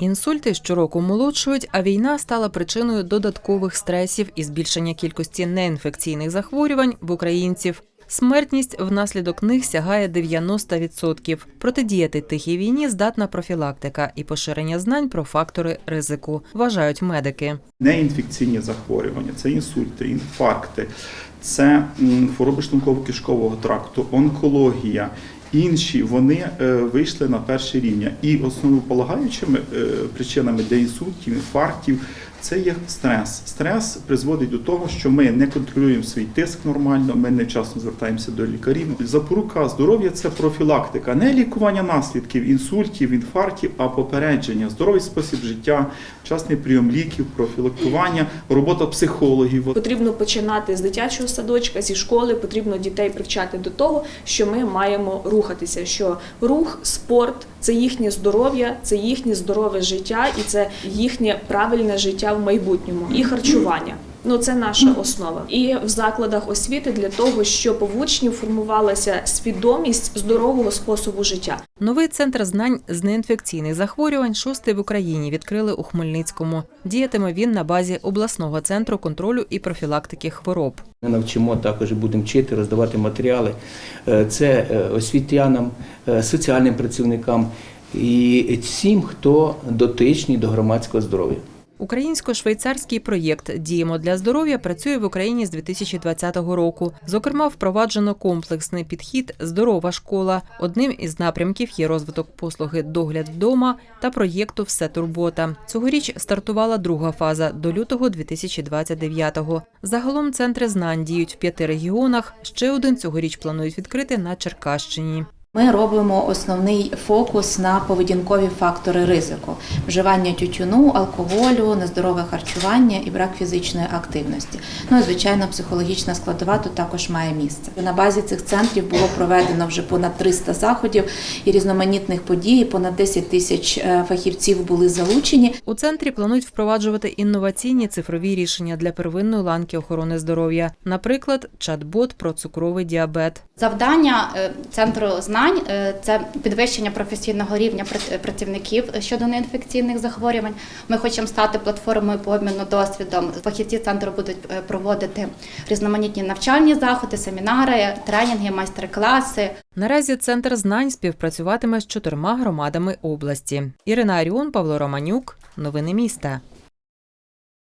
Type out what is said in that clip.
Інсульти щороку молодшують, а війна стала причиною додаткових стресів і збільшення кількості неінфекційних захворювань в українців. Смертність внаслідок них сягає 90%. Протидіяти тихій війні здатна профілактика і поширення знань про фактори ризику, вважають медики. неінфекційні захворювання, це інсульти, інфаркти, це хвороби шлунково-кишкового тракту, онкологія. Інші вони е, вийшли на перше рівня. І основополагаючими е, причинами для інсультів, інфарктів це є стрес. Стрес призводить до того, що ми не контролюємо свій тиск нормально, ми невчасно звертаємося до лікарів. Запорука здоров'я це профілактика, не лікування наслідків інсультів, інфарктів, а попередження, здоровий спосіб життя, вчасний прийом ліків, профілактування, робота психологів. Потрібно починати з дитячого садочка, зі школи. Потрібно дітей привчати до того, що ми маємо рухатися. Що рух, спорт це їхнє здоров'я, це їхнє здорове життя і це їхнє правильне життя в майбутньому і харчування. Ну, це наша основа. І в закладах освіти для того, щоб в учнів формувалася свідомість здорового способу життя. Новий центр знань з неінфекційних захворювань шостий в Україні відкрили у Хмельницькому. Діятиме він на базі обласного центру контролю і профілактики хвороб. Ми навчимо також будемо вчити, роздавати матеріали. Е, Це е, освітянам, е, соціальним працівникам і всім, хто дотичний до громадського здоров'я. Українсько-швейцарський проєкт Діємо для здоров'я працює в Україні з 2020 року. Зокрема, впроваджено комплексний підхід Здорова школа. Одним із напрямків є розвиток послуги догляд вдома та проєкту Все турбота. Цьогоріч стартувала друга фаза до лютого 2029-го. Загалом центри знань діють в п'яти регіонах. Ще один цьогоріч планують відкрити на Черкащині. Ми робимо основний фокус на поведінкові фактори ризику: вживання тютюну, алкоголю, нездорове харчування і брак фізичної активності. Ну і звичайно, психологічна складова тут також має місце. На базі цих центрів було проведено вже понад 300 заходів і різноманітних подій. Понад 10 тисяч е, фахівців були залучені. У центрі планують впроваджувати інноваційні цифрові рішення для первинної ланки охорони здоров'я, наприклад, чат-бот про цукровий діабет. Завдання е, центру знань е, це підвищення професійного рівня працівників щодо неінфекційних захворювань. Ми хочемо стати платформою по обміну досвідом. Фахівці центру будуть е, проводити різноманітні навчальні заходи, семінари, тренінги, майстер-класи. Наразі центр знань співпрацюватиме з чотирма громадами області. Ірина Аріон, Павло Романюк. Новини міста.